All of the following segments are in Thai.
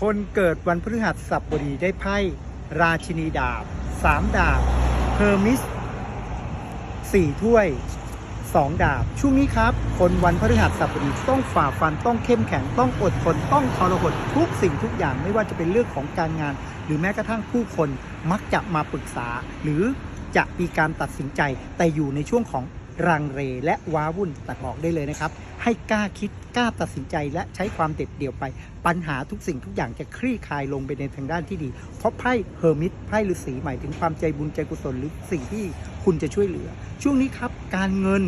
คนเกิดวันพฤหัสบดีได้ไพ่ราชินีดาบสามดาบเฮอร์มิสสี่ถ้วยสองดาบ ช่วงนี้ครับ คนวันพฤหัสบดีต้องฝ่าฟันต้องเข้มแข็งต้องอดทนต้องทรหดทุกสิ่งทุกอย่างไม่ว่าจะเป็นเรื่องของการงาน หรือแม้กระทั่งผู้คนมักจะมาปรึกษา หรือจะมีการตัดสินใจแต่อยู่ในช่วงของ รังเรและว้าวุ่นแต่บอกได้เลยนะครับ ให้กล้าคิดกล้าตัดสินใจและใช้ความเด็ดเดี่ยวไป ปัญหาทุกสิ่งทุกอย่างจะคลี่คลายลงไปในทางด้านที่ดี เพราะไพ่เฮอร์มิตไพ่ฤาษีหมายถึงความใจบุญใจกุศลหรือสิ่งที่คุณจะช่วยเหลือ ช่วงนี้ครับการเงิน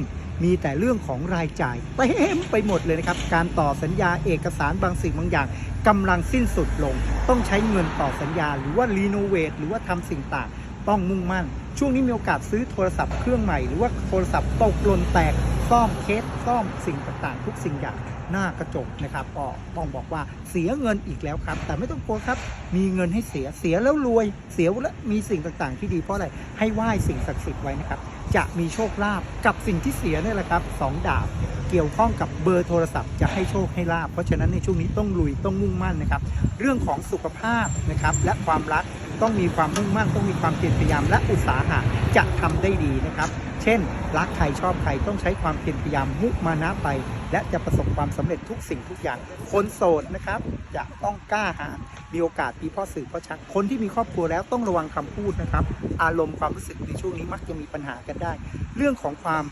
มีแต่เรื่องของรายจ่ายเต็มไปหมดเลยนะครับ การต่อสัญญาเอกสารบางสิ่งบางอย่างกำลังสิ้นสุดลง ต้องใช้เงินต่อสัญญา หรือว่ารีโนเวทหรือว่าทำสิ่งต่าง ต้องมุ่งมั่น ช่วงนี้มีโอกาสซื้อโทรศัพท์เครื่องใหม่ หรือว่าโทรศัพท์ตกหล่นแตกซ่อมเคสซ่อมสิ่งต่างๆ ทุกสิ่งอย่างหน้ากระจกนะครับก็ต้องบอกว่าเสียเงินอีกแล้วครับ แต่ไม่ต้องกลัวครับมีเงินให้เสียเสียแล้วรวย เสียแล้วมีสิ่งต่างๆ ที่ดีเพราะอะไรให้ไหว้สิ่งศักดิ์สิทธิ์ไว้นะครับจะมีโชคลาภกับสิ่งที่เสียเนี่ยแหละครับสองดาบเกี่ยวข้องกับเบอร์โทรศัพท์จะให้โชคให้ลาบเพราะฉะนั้นในช่วงนี้ต้องลุยต้องมุ่งมั่นนะครับ เรื่องของสุขภาพนะครับและความรัก ต้องมีความมุ่งมั่นต้องมีความเพียรพยายามและอุตสาหะจะทำได้ดีนะครับ เช่น รักใครชอบใครต้องใช้ความเพียรพยายามมุมานะไป และจะประสบความสำเร็จทุกสิ่งทุกอย่าง คนโสดนะครับจะต้องกล้าหาญมีโอกาสมีพ่อสื่อพ่อชัก คนที่มีครอบครัวแล้วต้องระวังคำพูดนะครับ อารมณ์ความรู้สึกในช่วงนี้มักจะมีปัญหากันได้ เรื่องของความ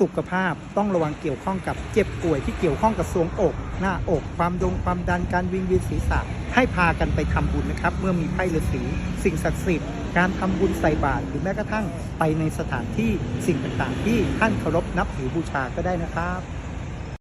สุขภาพต้องระวังเกี่ยวข้องกับเจ็บป่วยที่เกี่ยวข้องกับทรวงอก หน้าอก ความดงความดันการวิงเวียนศีรษะ ให้พากันไปทำบุญนะครับ เมื่อมีไพ่ฤาษีสิ่งศักดิ์สิทธิ์การทำบุญใส่บาตรหรือแม้กระทั่งไปในสถานที่สิ่งต่างๆ ที่ท่านเคารพนับถือบูชาก็ได้นะครับ